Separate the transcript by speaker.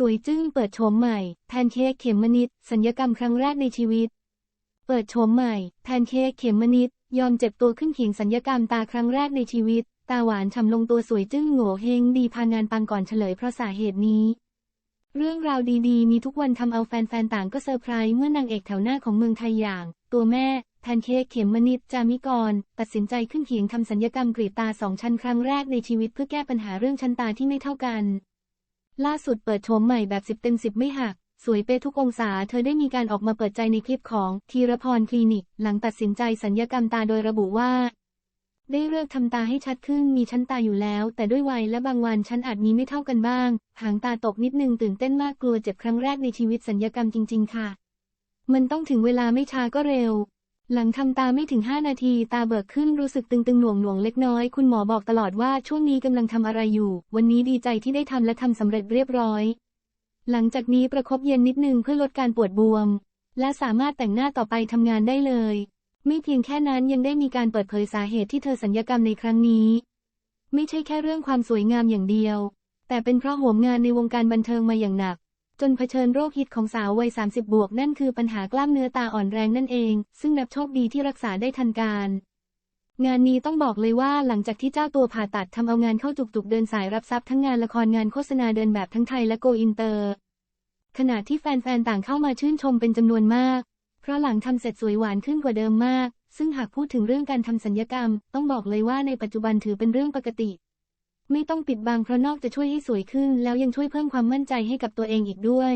Speaker 1: สวยจึ้งเปิดโฉมใหม่ แพนเค้กเขมมนิดสัญญกรรมครั้งแรกในชีวิต เปิดโฉมใหม่ แพนเค้กเขมมนิดยอมเจ็บตัวขึ้นเขียงสัญญกรรมตาครั้งแรกในชีวิต ตาหวานฉ่ำลงตัวสวยจึ้งโง่เฮงดีพางานปังก่อนเฉลยเพราะสาเหตุนี้ เรื่องราวดีๆ มีทุกวันทำเอาแฟนๆต่างก็เซอร์ไพรส์เมื่อนางเอกแถวหน้าของเมืองไทยอย่าง ตัวแม่แพนเค้กเขมมนิดจามิกร ตัดสินใจขึ้นเขียงทำสัญญกรรมกรีดตาสองชั้นครั้งแรกในชีวิตเพื่อแก้ปัญหาเรื่องชั้นตาที่ไม่เท่ากัน ล่าสุดเปิดโฉมใหม่แบบสิบเต็มสิบไม่หัก สวยเป๊ะทุกองศา เธอได้มีการออกมาเปิดใจในคลิปของธีรพรคลินิก หลังตัดสินใจสัญญกรรมตาโดยระบุว่า ได้เลือกทำตาให้ชัดขึ้นมีชั้นตาอยู่แล้ว แต่ด้วยวัยและบางวันชั้นอาจมีไม่เท่ากันบ้าง หางตาตกนิดนึงตื่นเต้นมากกลัวเจ็บครั้งแรกในชีวิตสัญญกรรมจริง ๆ ค่ะ มันต้องถึงเวลาไม่ช้าก็เร็ว หลังทำตาไม่ถึง 5 นาที ตาเบิกขึ้นรู้สึกตึงๆหน่วงหน่วงๆเล็กน้อย คุณหมอบอกตลอดว่าช่วงนี้กำลังทำอะไรอยู่ วันนี้ดีใจที่ได้ทำและทำสำเร็จเรียบร้อย หลังจากนี้ประคบเย็นนิดนึงเพื่อลดการปวดบวม และสามารถแต่งหน้าต่อไปทำงานได้เลย ไม่เพียงแค่นั้นยังได้มีการเปิดเผยสาเหตุที่เธอสัญญกรรมในครั้งนี้ ไม่ใช่แค่เรื่องความสวยงามอย่างเดียว แต่เป็นเพราะโหมงานในวงการบันเทิงมาอย่างหนัก จนเผชิญโรคฮิตของสาววัย 30 บวก นั่นคือปัญหากล้ามเนื้อตาอ่อนแรงนั่นเอง ซึ่งนับโชคดีที่รักษาได้ทันการ งานนี้ต้องบอกเลยว่าหลังจากที่เจ้าตัวผ่าตัดทำเอางานเข้าจุกๆเดินสายรับทรัพย์ทั้งงานละครงานโฆษณาเดินแบบทั้งไทยและโกอินเตอร์ ขณะที่แฟนๆต่างเข้ามาชื่นชมเป็นจำนวนมาก เพราะหลังทำเสร็จสวยหวานขึ้นกว่าเดิมมาก ซึ่งหากพูดถึงเรื่องการทำสัญญกรรม ต้องบอกเลยว่าในปัจจุบันถือเป็นเรื่องปกติ ไม่ต้องปิดบังเพราะนอกจะช่วยให้สวยขึ้น แล้วยังช่วยเพิ่มความมั่นใจให้กับตัวเองอีกด้วย